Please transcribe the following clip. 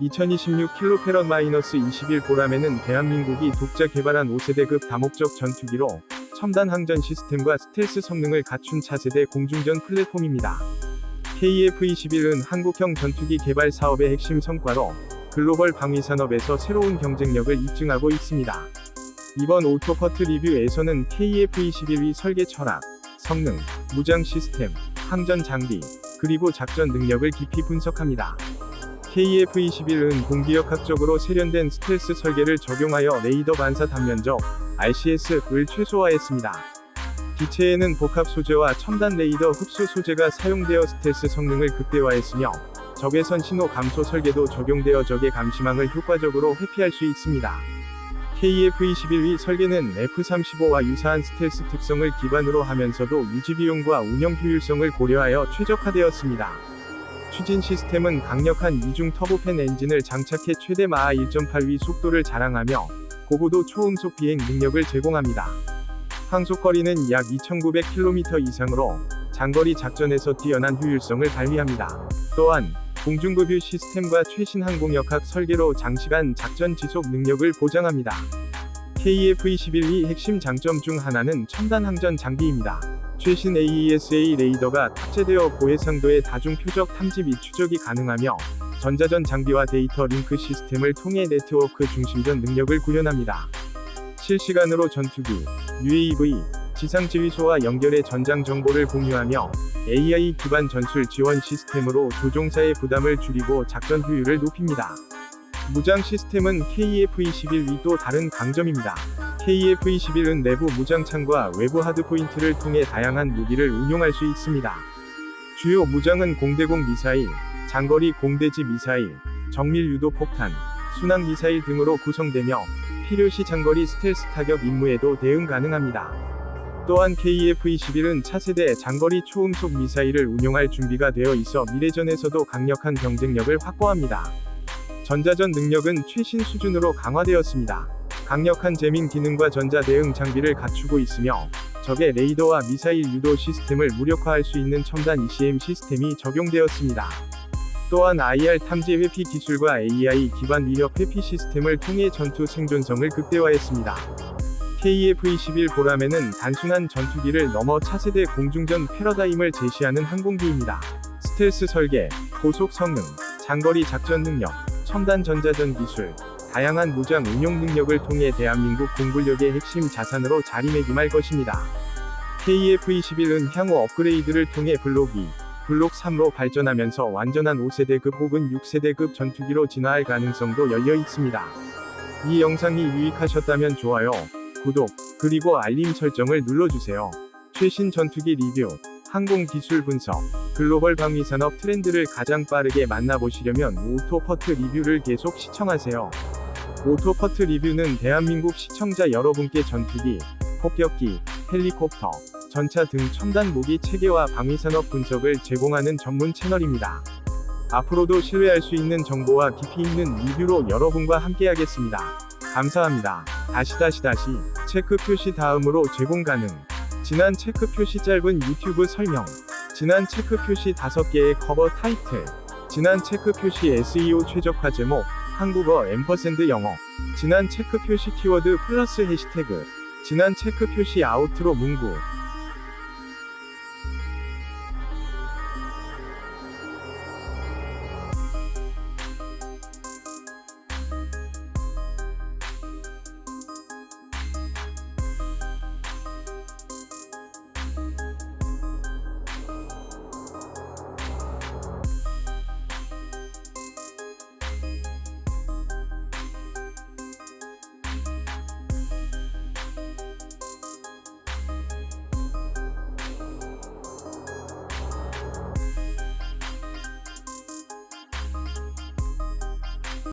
2026 킬로페럿 마이너스 21 보람에는 대한민국이 독자 개발한 5세대급 다목적 전투기로 첨단 항전 시스템과 스텔스 성능을 갖춘 차세대 공중전 플랫폼입니다. KF-21은 한국형 전투기 개발 사업의 핵심 성과로 글로벌 방위 산업에서 새로운 경쟁력을 입증하고 있습니다. 이번 오토퍼트 리뷰에서는 KF-21의 설계 철학, 성능, 무장 시스템, 항전 장비, 그리고 작전 능력을 깊이 분석합니다. KF-21은 공기역학적으로 세련된 스텔스 설계를 적용하여 레이더 반사 단면적 RCS을 최소화했습니다. 기체에는 복합 소재와 첨단 레이더 흡수 소재가 사용되어 스텔스 성능을 극대화했으며 적외선 신호 감소 설계도 적용되어 적의 감시망을 효과적으로 회피할 수 있습니다. KF-21의 설계는 F-35와 유사한 스텔스 특성을 기반으로 하면서도 유지 비용과 운영 효율성을 고려하여 최적화되었습니다. 추진 시스템은 강력한 이중 터보팬 엔진을 장착해 최대 마하 1.8위 속도를 자랑하며 고고도 초음속 비행 능력을 제공합니다. 항속거리는 약 2,900km 이상으로 장거리 작전에서 뛰어난 효율성을 발휘합니다. 또한 공중급유 시스템과 최신 항공역학 설계로 장시간 작전 지속 능력을 보장합니다. KF-21의 핵심 장점 중 하나는 첨단 항전 장비입니다. 최신 AESA 레이더가 탑재되어 고해상도의 다중 표적 탐지 및 추적이 가능하며 전자전 장비와 데이터 링크 시스템을 통해 네트워크 중심전 능력을 구현합니다. 실시간으로 전투기, UAV, 지상 지휘소와 연결해 전장 정보를 공유하며 AI 기반 전술 지원 시스템으로 조종사의 부담을 줄이고 작전 효율을 높입니다. 무장 시스템은 KF-21위 또 다른 강점입니다. KF-21은 내부 무장창과 외부 하드포인트를 통해 다양한 무기를 운용할 수 있습니다. 주요 무장은 공대공 미사일, 장거리 공대지 미사일, 정밀 유도 폭탄, 순항 미사일 등으로 구성되며 필요시 장거리 스텔스 타격 임무에도 대응 가능합니다. 또한 KF-21은 차세대 장거리 초음속 미사일을 운용할 준비가 되어 있어 미래전에서도 강력한 경쟁력을 확보합니다. 전자전 능력은 최신 수준으로 강화되었습니다. 강력한 재밍 기능과 전자 대응 장비를 갖추고 있으며 적의 레이더와 미사일 유도 시스템을 무력화할 수 있는 첨단 ECM 시스템이 적용되었습니다. 또한 IR 탐지 회피 기술과 AI 기반 위력 회피 시스템을 통해 전투 생존성을 극대화했습니다. KF-21 보람에는 단순한 전투기를 넘어 차세대 공중전 패러다임을 제시하는 항공기입니다. 스텔스 설계, 고속 성능, 장거리 작전 능력, 첨단 전자전 기술, 다양한 무장 운용 능력을 통해 대한민국 공군력의 핵심 자산으로 자리매김할 것입니다. KF-21은 향후 업그레이드를 통해 블록 2, 블록 3로 발전하면서 완전한 5세대급 혹은 6세대급 전투기로 진화할 가능성도 열려 있습니다. 이 영상이 유익하셨다면 좋아요, 구독, 그리고 알림 설정을 눌러주세요. 최신 전투기 리뷰, 항공 기술 분석, 글로벌 방위 산업 트렌드를 가장 빠르게 만나보시려면 오토퍼트 리뷰를 계속 시청하세요. 오토퍼트 리뷰는 대한민국 시청자 여러분께 전투기, 폭격기, 헬리콥터, 전차 등 첨단 무기 체계와 방위 산업 분석을 제공하는 전문 채널입니다. 앞으로도 신뢰할 수 있는 정보와 깊이 있는 리뷰로 여러분과 함께하겠습니다. 감사합니다. 다시 다시 다시 체크 표시 다음으로 제공 가능. 지난 체크 표시 짧은 유튜브 설명. 지난 체크 표시 5개의 커버 타이틀. 지난 체크 표시 SEO 최적화 제목. 한국어 앰퍼샌드 영어. 지난 체크 표시 키워드 플러스 해시태그. 지난 체크 표시 아우트로 문구.